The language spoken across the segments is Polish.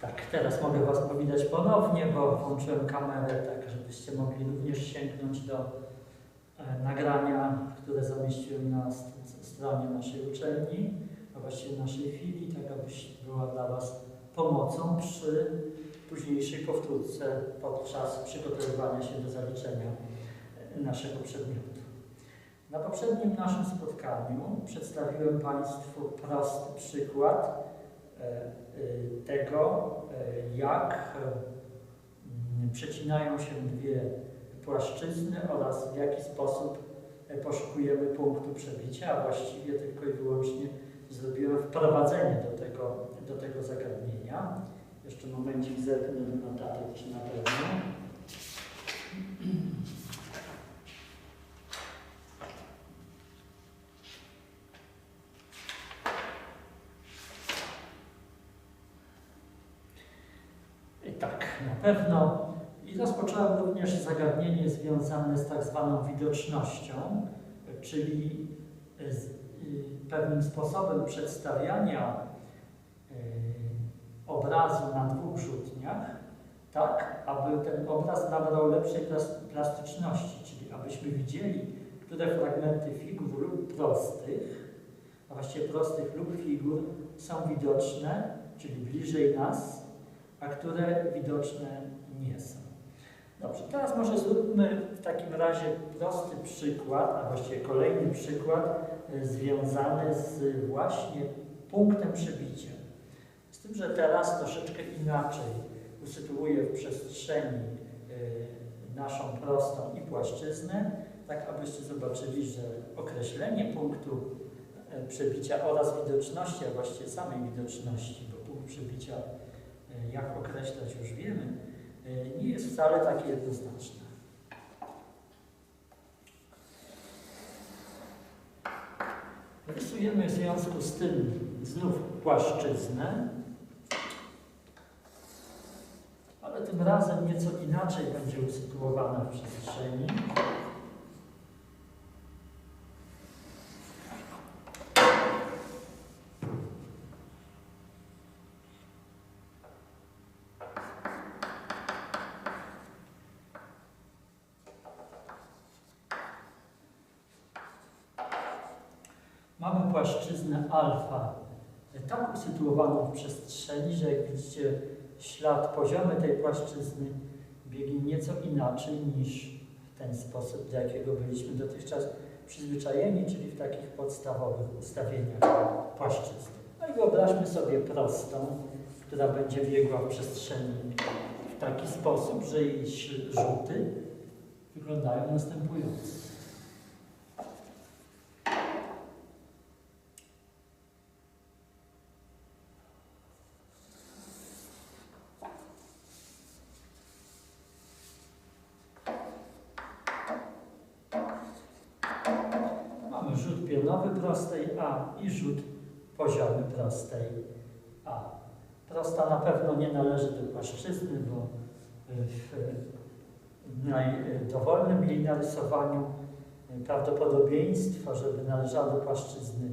Tak, teraz mogę Was powitać ponownie, bo włączyłem kamerę, tak żebyście mogli również sięgnąć do e, nagrania, które zamieściłem na st- stronie naszej uczelni, a właściwie naszej filii, tak abyś była dla Was pomocą przy późniejszej powtórce podczas przygotowywania się do zaliczenia e, naszego przedmiotu. Na poprzednim naszym spotkaniu przedstawiłem Państwu prosty przykład tego, e, jak e, przecinają się dwie płaszczyzny oraz w jaki sposób e, poszukujemy punktu przebicia, a właściwie tylko i wyłącznie zrobiłem wprowadzenie do tego, do tego zagadnienia. Jeszcze momencik zerknę do notatek, czy na pewno. I tak, na pewno. I rozpocząłem również związane z tak zwaną widocznością, czyli z y, pewnym sposobem przedstawiania y, obrazu na dwóch rzutniach, tak, aby ten obraz nabrał lepszej plas- plastyczności, czyli abyśmy widzieli, które fragmenty figur lub prostych, a właściwie prostych lub figur są widoczne, czyli bliżej nas, a które widoczne nie są. Dobrze, teraz może zróbmy w takim razie prosty przykład, a właściwie kolejny przykład y, związany z właśnie punktem przebicia. Z tym, że teraz troszeczkę inaczej usytuuję w przestrzeni y, naszą prostą i płaszczyznę, tak abyście zobaczyli, że określenie punktu y, przebicia oraz widoczności, a właściwie samej widoczności, bo punkt przebicia jak określać już wiemy, nie jest wcale takie jednoznaczne. Rysujemy w związku z tym znów płaszczyznę, ale tym razem nieco inaczej będzie usytuowana w przestrzeni. Mamy płaszczyznę alfa, tak usytuowaną w przestrzeni, że jak widzicie, ślad poziomy tej płaszczyzny biegnie nieco inaczej niż w ten sposób, do jakiego byliśmy dotychczas przyzwyczajeni, czyli w takich podstawowych ustawieniach płaszczyzny. No i wyobraźmy sobie prostą, która będzie biegła w przestrzeni w taki sposób, że jej rzuty wyglądają następująco. Prostej A. Prosta na pewno nie należy do płaszczyzny, bo w naj- dowolnym jej narysowaniu prawdopodobieństwo, żeby należała do płaszczyzny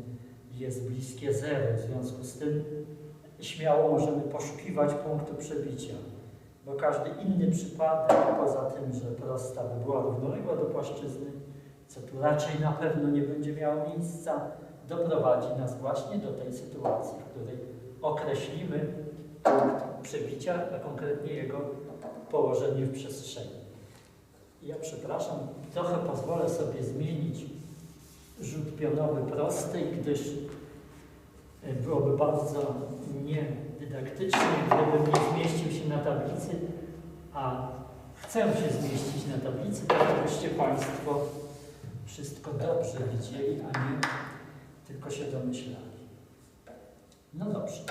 jest bliskie zeru. W związku z tym śmiało możemy poszukiwać punktu przebicia, bo każdy inny przypadek, poza tym, że prosta by była równoległa do płaszczyzny, co tu raczej na pewno nie będzie miało miejsca, doprowadzi nas właśnie do tej sytuacji, w której określimy punkt przebicia, a konkretnie jego położenie w przestrzeni. Ja przepraszam, trochę pozwolę sobie zmienić rzut pionowy prosty, gdyż e, byłoby bardzo niedydaktycznie, gdybym nie zmieścił się na tablicy, a chcę się zmieścić na tablicy, tak abyście Państwo wszystko dobrze widzieli, a nie tylko się domyślali. No dobrze.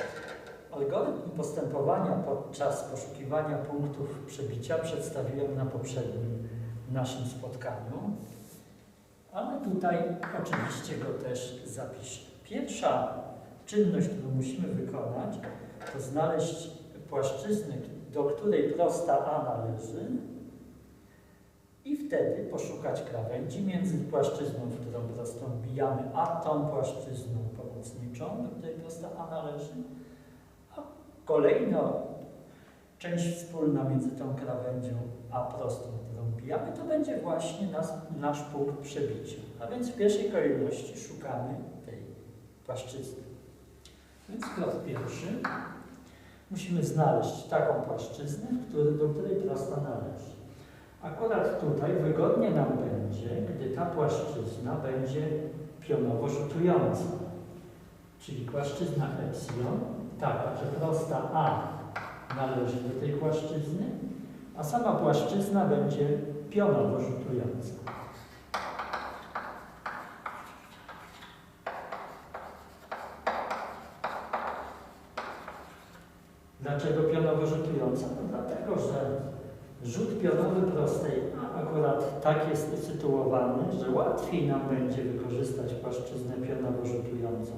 Algorytm postępowania podczas poszukiwania punktów przebicia przedstawiłem na poprzednim naszym spotkaniu, ale tutaj oczywiście go też zapiszę. Pierwsza czynność, którą musimy wykonać, to znaleźć płaszczyznę, do której prosta A należy, i wtedy poszukać krawędzi między płaszczyzną, którą prostą wbijamy, a tą płaszczyzną pomocniczą, do której prosta A należy. A kolejno część wspólna między tą krawędzią a prostą, którą bijamy, to będzie właśnie nas, nasz punkt przebicia. A więc w pierwszej kolejności szukamy tej płaszczyzny. Więc krok pierwszy. Musimy znaleźć taką płaszczyznę, do której prosta należy. Akurat tutaj wygodnie nam będzie, gdy ta płaszczyzna będzie pionowo rzutująca. Czyli płaszczyzna epsilon taka, że prosta A należy do tej płaszczyzny, a sama płaszczyzna będzie pionowo rzutująca. Dlaczego pionowo rzutująca? No dlatego, że rzut pionowy prostej A akurat tak jest usytuowany, że łatwiej nam będzie wykorzystać płaszczyznę pionowo rzutującą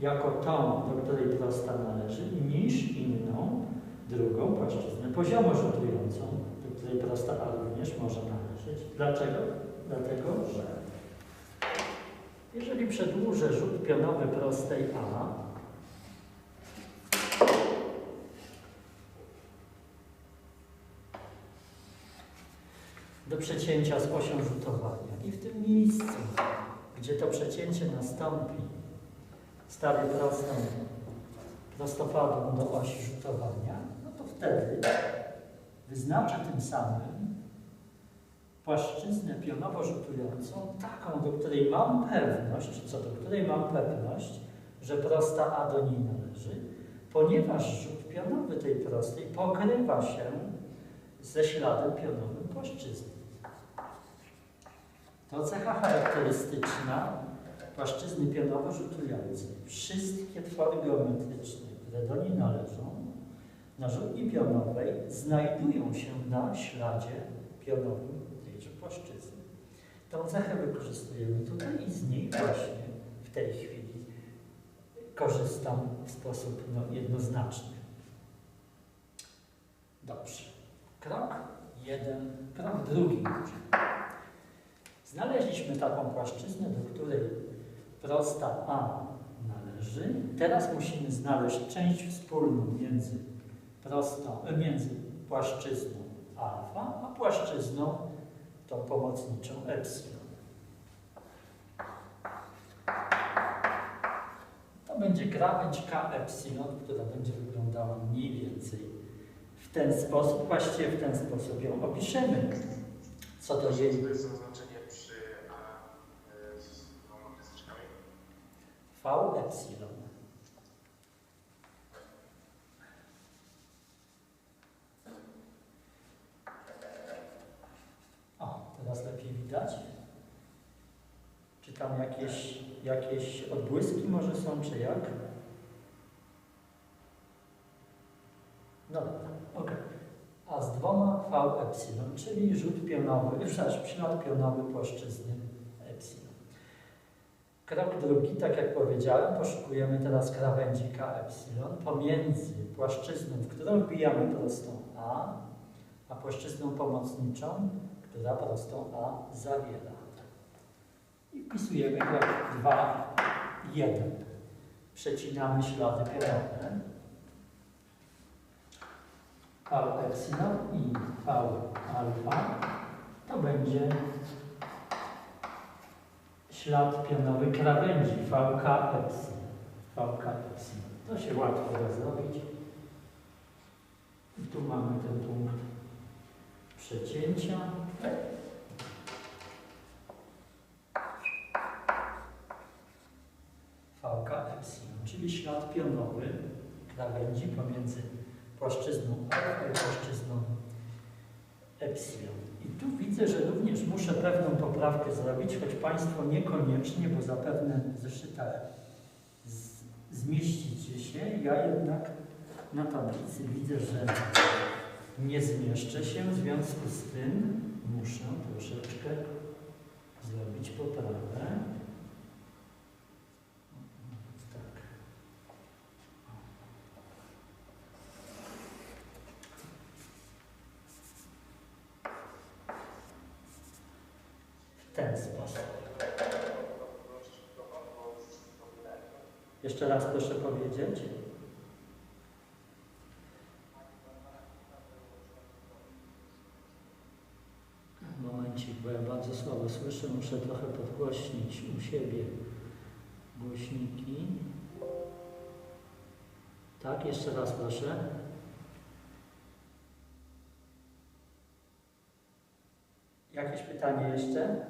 jako tą, do której prosta należy, niż inną, drugą płaszczyznę poziomo rzutującą, do której prosta A również może należeć. Dlaczego? Dlatego, że jeżeli przedłużę rzut pionowy prostej A, do przecięcia z osią rzutowania i w tym miejscu, gdzie to przecięcie nastąpi, stawię prostą prostopadłą do osi rzutowania, no to wtedy wyznaczę tym samym płaszczyznę pionowo rzutującą, taką, do której mam pewność, co do której mam pewność, że prosta A do niej należy, ponieważ rzut pionowy tej prostej pokrywa się ze śladem pionowym płaszczyzny. To cecha charakterystyczna płaszczyzny pionowo rzutującej. Wszystkie twory geometryczne, które do niej należą, na rzutni pionowej znajdują się na śladzie pionowym tejże płaszczyzny. Tą cechę wykorzystujemy tutaj i z niej właśnie w tej chwili korzystam w sposób no, jednoznaczny. Dobrze. Krok jeden, krok drugi. Znaleźliśmy taką płaszczyznę, do której prosta A należy. Teraz musimy znaleźć część wspólną między, prostą, między płaszczyzną alfa, a płaszczyzną tą pomocniczą epsilon. To będzie krawędź K epsilon, która będzie wyglądała mniej więcej w ten sposób, właściwie w ten sposób ją opiszemy. Co do jej To jest oznaczenie przy A y, z dwoma kreseczkami. V epsilon. O, teraz lepiej widać. Czy tam jakieś, odbłyski może są, czy jak? No dobra, ok. A z dwoma V epsilon, czyli rzut pionowy, przepraszam, ślad pionowy płaszczyzny epsilon. Krok drugi, tak jak powiedziałem, poszukujemy teraz krawędzi K epsilon pomiędzy płaszczyzną, w którą wbijamy prostą A, a płaszczyzną pomocniczą, która prostą A zawiera. I wpisujemy krok 2, 1. Przecinamy ślady pionowe. V epsilon i V alfa to będzie ślad pionowy krawędzi VK epsilon. VK epsilon. To się łatwo da zrobić. I tu mamy ten punkt przecięcia. VK epsilon, czyli ślad pionowy krawędzi pomiędzy płaszczyzną alfa i płaszczyzną epsilon. I tu widzę, że również muszę pewną poprawkę zrobić, choć Państwo niekoniecznie, bo zapewne w zeszytach z, zmieścicie się. Ja jednak na tablicy widzę, że nie zmieszczę się, w związku z tym muszę troszeczkę zrobić poprawę. Jeszcze raz proszę powiedzieć. Momencik, bo ja bardzo słabo słyszę, muszę trochę podgłośnić u siebie głośniki. Tak, jeszcze raz proszę. Jakieś pytanie jeszcze?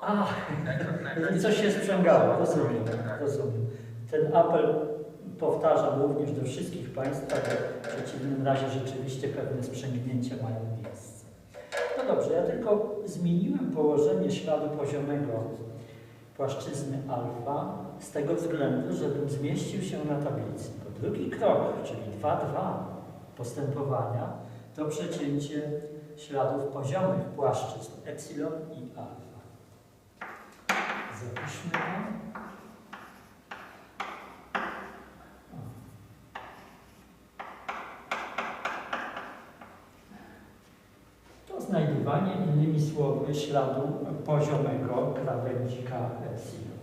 A, coś się sprzęgało, rozumiem, rozumiem. Ten apel powtarzam również do wszystkich Państwa, bo w przeciwnym razie rzeczywiście pewne sprzęgnięcia mają miejsce. No dobrze, ja tylko zmieniłem położenie śladu poziomego płaszczyzny alfa z tego względu, żebym zmieścił się na tablicy. Bo drugi krok, czyli 2-2 postępowania, to przecięcie śladów poziomych płaszczyzn epsilon i alfa. Zapiszmy to. To znajdywanie innymi słowy śladu poziomego krawędzika epsilon.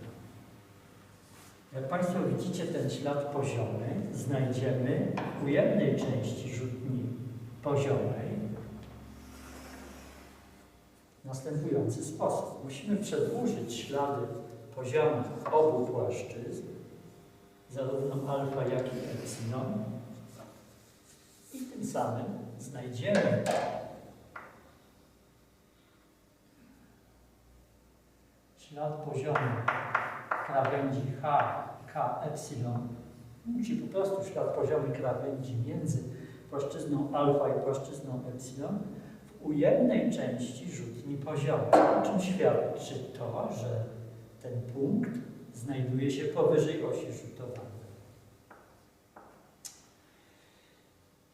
Jak Państwo widzicie ten ślad poziomy znajdziemy w ujemnej części rzutni poziomej w następujący sposób. Musimy przedłużyć ślady poziomych obu płaszczyzn, zarówno alfa, jak i epsilon. I tym samym znajdziemy ślad poziomy krawędzi H, K, epsilon, czyli po prostu ślad poziomy krawędzi między płaszczyzną alfa i płaszczyzną epsilon ujemnej części rzutni poziomy. O czym świadczy to, że ten punkt znajduje się powyżej osi rzutowania.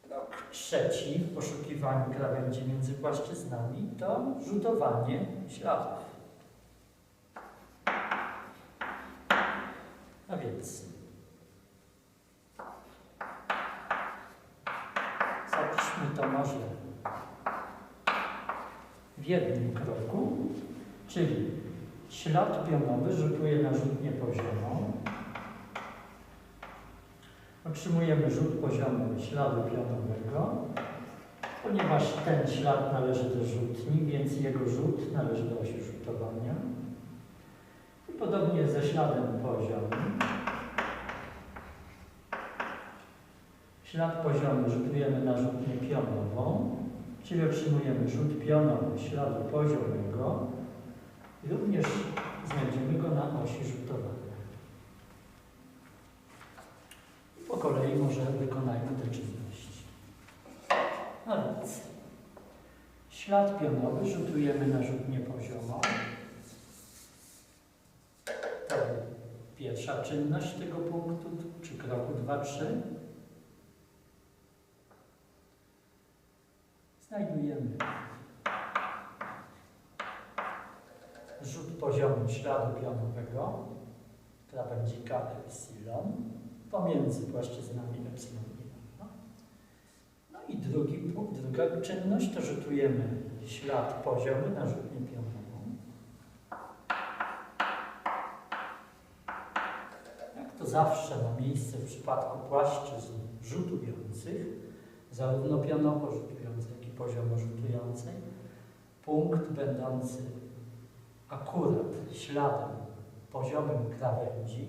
Krok trzeci w poszukiwaniu krawędzi między płaszczyznami to rzutowanie śladów. A więc zapiszmy to może w jednym kroku, czyli ślad pionowy rzutuje na rzutnię poziomą. Otrzymujemy rzut poziomy śladu pionowego. Ponieważ ten ślad należy do rzutni, więc jego rzut należy do osi rzutowania. I podobnie ze śladem poziomym. Ślad poziomy rzutujemy na rzutnię pionową, czyli otrzymujemy rzut pionowy śladu poziomego i również znajdziemy go na osi rzutowania. I po kolei może wykonajmy te czynności. A więc ślad pionowy rzutujemy na rzutnię poziomą. To pierwsza czynność tego punktu, czy kroku 2-3. Znajdujemy rzut poziomu śladu pionowego krawędzika epsilon pomiędzy płaszczyznami epsilon i alfa. No i drugi, druga czynność to rzutujemy ślad poziomy na rzutnię pionową. Jak to zawsze ma miejsce w przypadku płaszczyzn rzutujących, zarówno pionowo rzutującej, poziomo rzutującej, punkt będący akurat śladem poziomym krawędzi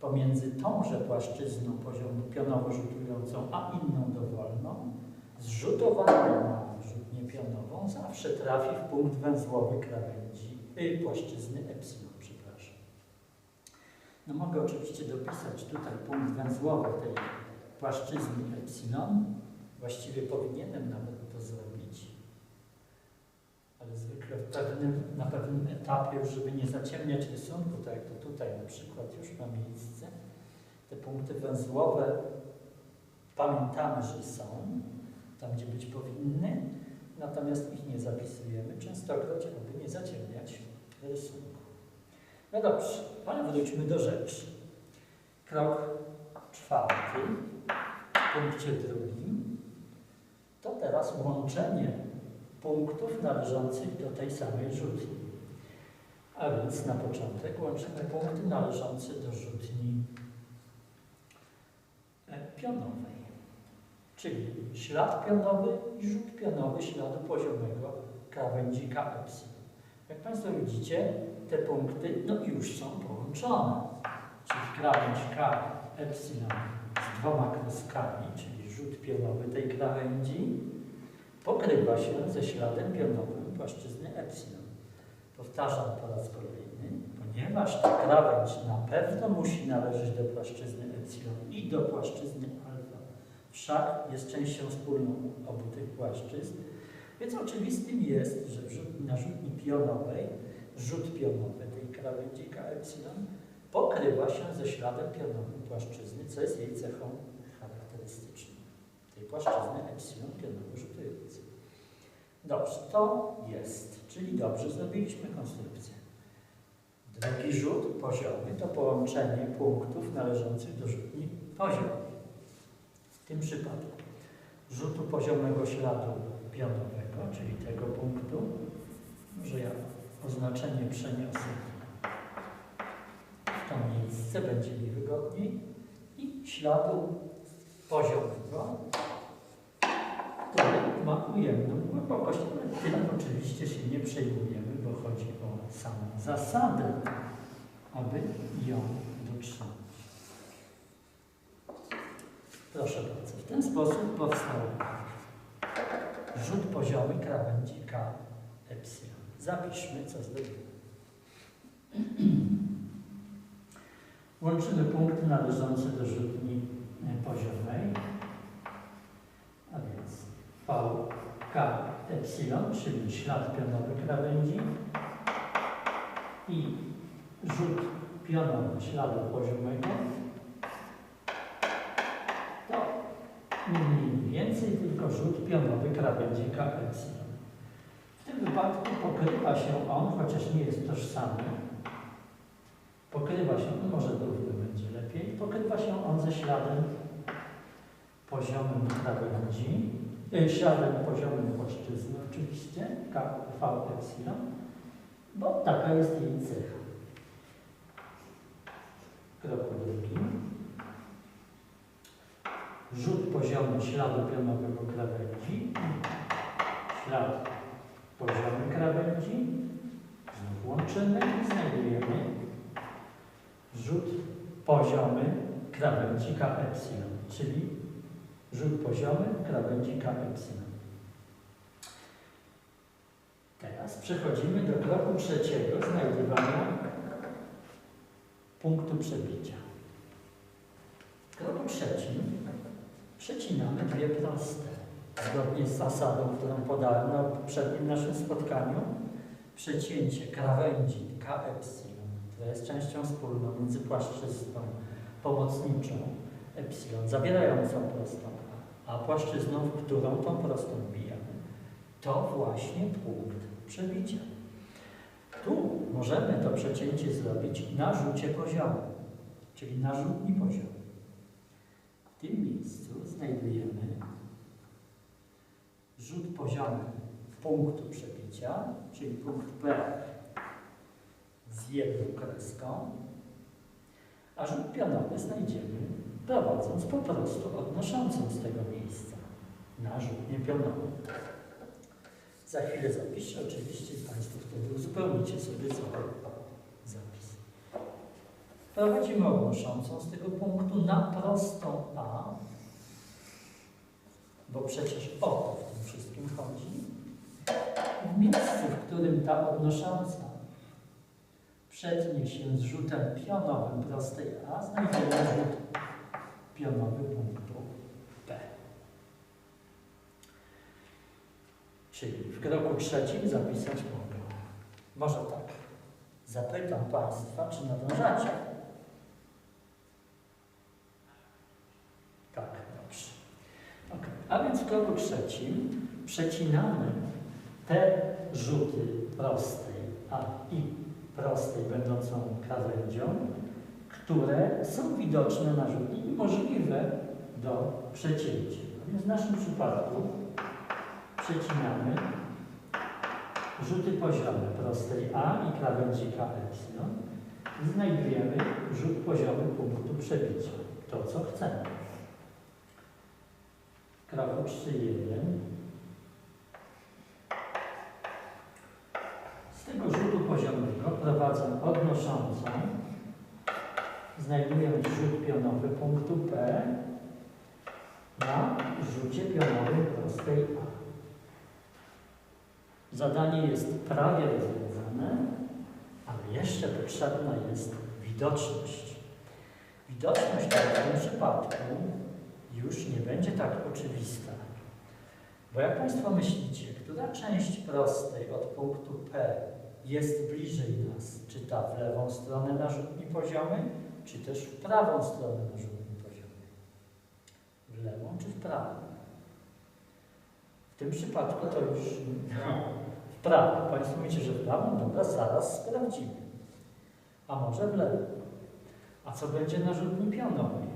pomiędzy tąże płaszczyzną poziomu pionowo rzutującą, a inną dowolną, zrzutowaną na rzutnię pionową, zawsze trafi w punkt węzłowy krawędzi, y, płaszczyzny epsilon, przepraszam. No mogę oczywiście dopisać tutaj punkt węzłowy tej płaszczyzny epsilon. Właściwie powinienem nawet zwykle w pewnym, na pewnym etapie, już żeby nie zaciemniać rysunku, tak jak to tutaj na przykład już ma miejsce, te punkty węzłowe pamiętamy, że są tam, gdzie być powinny, natomiast ich nie zapisujemy, częstokroć, aby nie zaciemniać rysunku. No dobrze, ale wróćmy do rzeczy. Krok czwarty, w punkcie drugim, to teraz łączenie punktów należących do tej samej rzutni. A więc na początek łączymy punkty należące do rzutni e, pionowej. czyli ślad pionowy i rzut pionowy śladu poziomego krawędzika epsilon. Jak Państwo widzicie, te punkty no, już są połączone. Czyli krawędź K epsilon z dwoma kreskami, czyli rzut pionowy tej krawędzi, pokrywa się ze śladem pionowym płaszczyzny epsilon. Powtarzam po raz kolejny, ponieważ ta krawędź na pewno musi należeć do płaszczyzny epsilon i do płaszczyzny alfa, wszak jest częścią wspólną obu tych płaszczyzn, więc oczywistym jest, że na rzutni pionowej rzut pionowy tej krawędzi K epsilon pokrywa się ze śladem pionowym płaszczyzny, co jest jej cechą. Tej płaszczyzny epsilon pionowo rzutującej. Dobrze, to jest, czyli dobrze zrobiliśmy konstrukcję. Drugi rzut poziomy to połączenie punktów należących do rzutni poziomej. W tym przypadku rzutu poziomego śladu pionowego, czyli tego punktu, może ja oznaczenie przeniosę w to miejsce, będzie mi wygodniej, i śladu poziomego, ma ujemną głębokość, ale tym oczywiście się nie przejmujemy, bo chodzi o samą zasadę, aby ją dotrzymać. Proszę bardzo, w ten sposób powstał rzut poziomy krawędzi K epsilon. Zapiszmy, co zrobimy. Łączymy punkty należące do rzutni poziomej, VK epsilon, czyli ślad pionowy krawędzi i rzut pionowy śladu poziomego, to nie więcej, tylko rzut pionowy krawędzi K epsilon. W tym wypadku pokrywa się on, chociaż nie jest tożsamy, pokrywa się, no może równy będzie lepiej, pokrywa się on ze śladem poziomem krawędzi, e, śladem poziomem płaszczyzny oczywiście, K, V epsilon, bo taka jest jej cecha. Kroku drugim rzut poziomu śladu pionowego krawędzi, ślad poziomy krawędzi, znów łączymy i znajdujemy rzut poziomy krawędzi K epsilon, czyli rzut poziomy krawędzi K epsilon. Teraz przechodzimy do kroku trzeciego znajdywania punktu przebicia. W kroku trzecim przecinamy dwie proste. Zgodnie z zasadą, którą podałem na poprzednim naszym spotkaniu, przecięcie krawędzi K epsilon, która jest częścią wspólną między płaszczyzną pomocniczą epsilon, zawierającą prostą A, płaszczyzną, w którą tą prostą wbijamy, to właśnie punkt przebicia. Tu możemy to przecięcie zrobić na rzucie poziomu, czyli na rzutni poziom. W tym miejscu znajdujemy rzut poziomy punktu przebicia, czyli punkt P z jedną kreską, a rzut pionowy znajdziemy prowadząc po prostu odnoszącą z tego miejsca na rzutnię pionową. Za chwilę zapiszę, oczywiście Państwo wtedy uzupełnicie sobie cały zapis. Prowadzimy odnoszącą z tego punktu na prostą A, bo przecież o to w tym wszystkim chodzi. W miejscu, w którym ta odnosząca przetnie się z rzutem pionowym prostej A, znajdziemy rzut pionowy punktu P. Czyli w kroku trzecim zapisać mogę. Może tak. Zapytam Państwa, czy nadążacie. Tak, dobrze. Ok. A więc w kroku trzecim przecinamy te rzuty prostej A i prostej będącą krawędzią, które są widoczne na rzutni i możliwe do przecięcia. No więc w naszym przypadku przecinamy rzuty poziome prostej A i krawędzi K epsilon i znajdujemy rzut poziomy punktu przebicia. To, co chcemy. Krawuczcy 1. Z tego rzutu poziomego prowadzę odnoszącą. Znajduję rzut pionowy punktu P na rzucie pionowym prostej A. Zadanie jest prawie rozwiązane, ale jeszcze potrzebna jest widoczność. Widoczność w tym przypadku już nie będzie tak oczywista. Bo jak Państwo myślicie, która część prostej od punktu P jest bliżej nas? Czy ta w lewą stronę na rzutni poziomy, czy też w prawą stronę na rzutni poziomy? W lewą czy w prawą? W tym przypadku to już w prawo. Państwo myślicie, że w prawą? Dobra, zaraz sprawdzimy. A może w lewo? A co będzie na rzutni pionowej?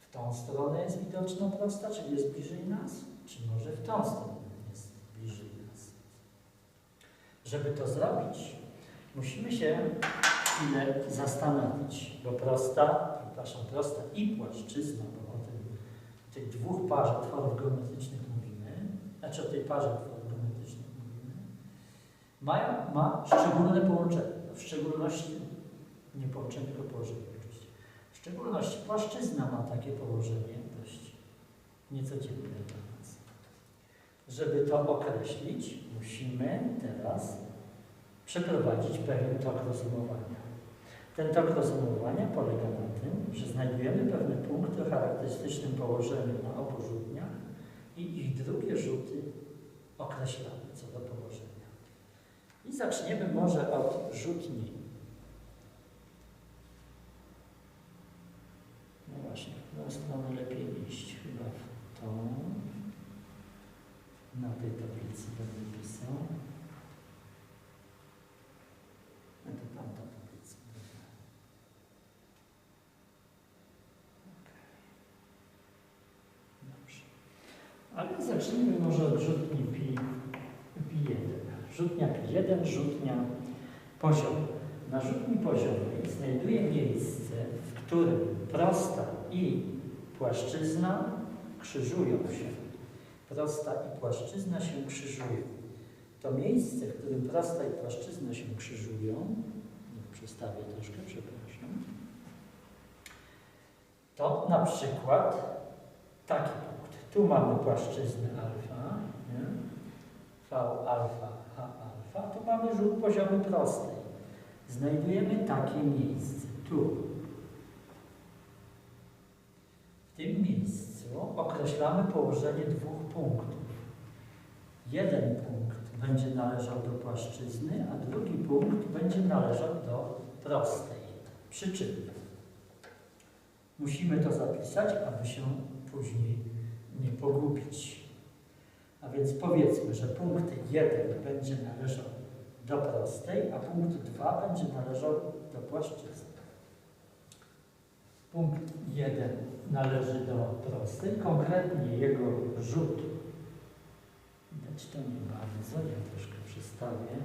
W tą stronę jest widoczna prosta, czyli jest bliżej nas? Czy może w tą stronę jest bliżej nas? Żeby to zrobić, musimy się chwilę zastanowić, bo prosta, przepraszam, prosta i płaszczyzna, bo o tym, tych dwóch parze tworów geometrycznych mówimy, znaczy o tej parze tworów geometrycznych mówimy, mają, ma szczególne połączenie, w szczególności, nie połączenie, tylko położenie oczywiście. W szczególności płaszczyzna ma takie położenie dość niecodzienne dla nas. Żeby to określić, musimy teraz przeprowadzić pewien tok rozumowania. Ten tok rozumowania polega na tym, że znajdujemy pewne punkty o charakterystycznym położeniu na obu rzutniach i ich drugie rzuty określamy co do położenia. I zaczniemy może od rzutni. No właśnie, w którą stronę lepiej iść? Chyba w tą. Na tej tablicy będę pisał. No to tamta tablica. Dobrze. Ale zacznijmy może od rzutni pi, pi 1. Rzutnia pi 1, rzutnia poziom. Na rzutni poziomej znajduję miejsce, w którym prosta i płaszczyzna krzyżują się. Prosta i płaszczyzna się krzyżują. To miejsce, w którym prosta i płaszczyzna się krzyżują, przestawię troszkę, przepraszam, to na przykład taki punkt. Tu mamy płaszczyznę alfa, nie? V alfa, H alfa, tu mamy rzut poziomy prostej. Znajdujemy takie miejsce, tu. W tym miejscu określamy położenie dwóch punktów. Jeden punkt będzie należał do płaszczyzny, a drugi punkt będzie należał do prostej. Przy czym musimy to zapisać, aby się później nie pogubić. A więc powiedzmy, że punkt 1 będzie należał do prostej, a punkt 2 będzie należał do płaszczyzny. Punkt 1 należy do prostej, konkretnie jego rzut. Widać to nie bardzo, ja troszkę przystawię.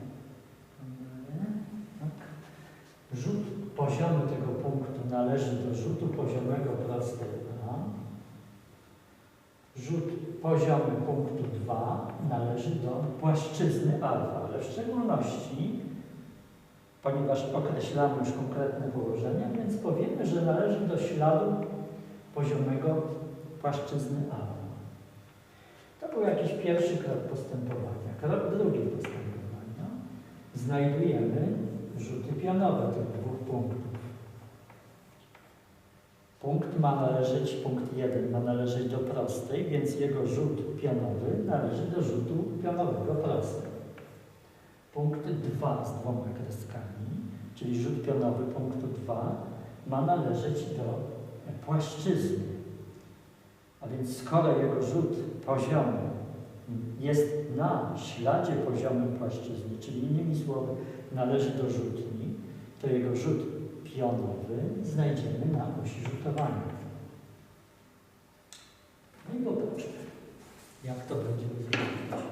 Tak. Rzut poziomu tego punktu należy do rzutu poziomego prostej. Rzut poziomy punktu 2 należy do płaszczyzny alfa, ale w szczególności, ponieważ określamy już konkretne położenia, więc powiemy, że należy do śladu poziomego płaszczyzny alfa. To był jakiś pierwszy krok postępowania. Krok drugi postępowania. Znajdujemy rzuty pionowe tych dwóch punktów. Punkt ma należeć, punkt 1 ma należeć do prostej, więc jego rzut pionowy należy do rzutu pionowego prostej. Punkt 2 z dwoma kreskami, czyli rzut pionowy punktu 2 ma należeć do płaszczyzny. A więc skoro jego rzut poziomy jest na śladzie poziomym płaszczyzny, czyli innymi słowy należy do rzutni, to jego rzut pionowy znajdziemy na osi rzutowania. No i popatrzmy, jak to będziemy zrobić.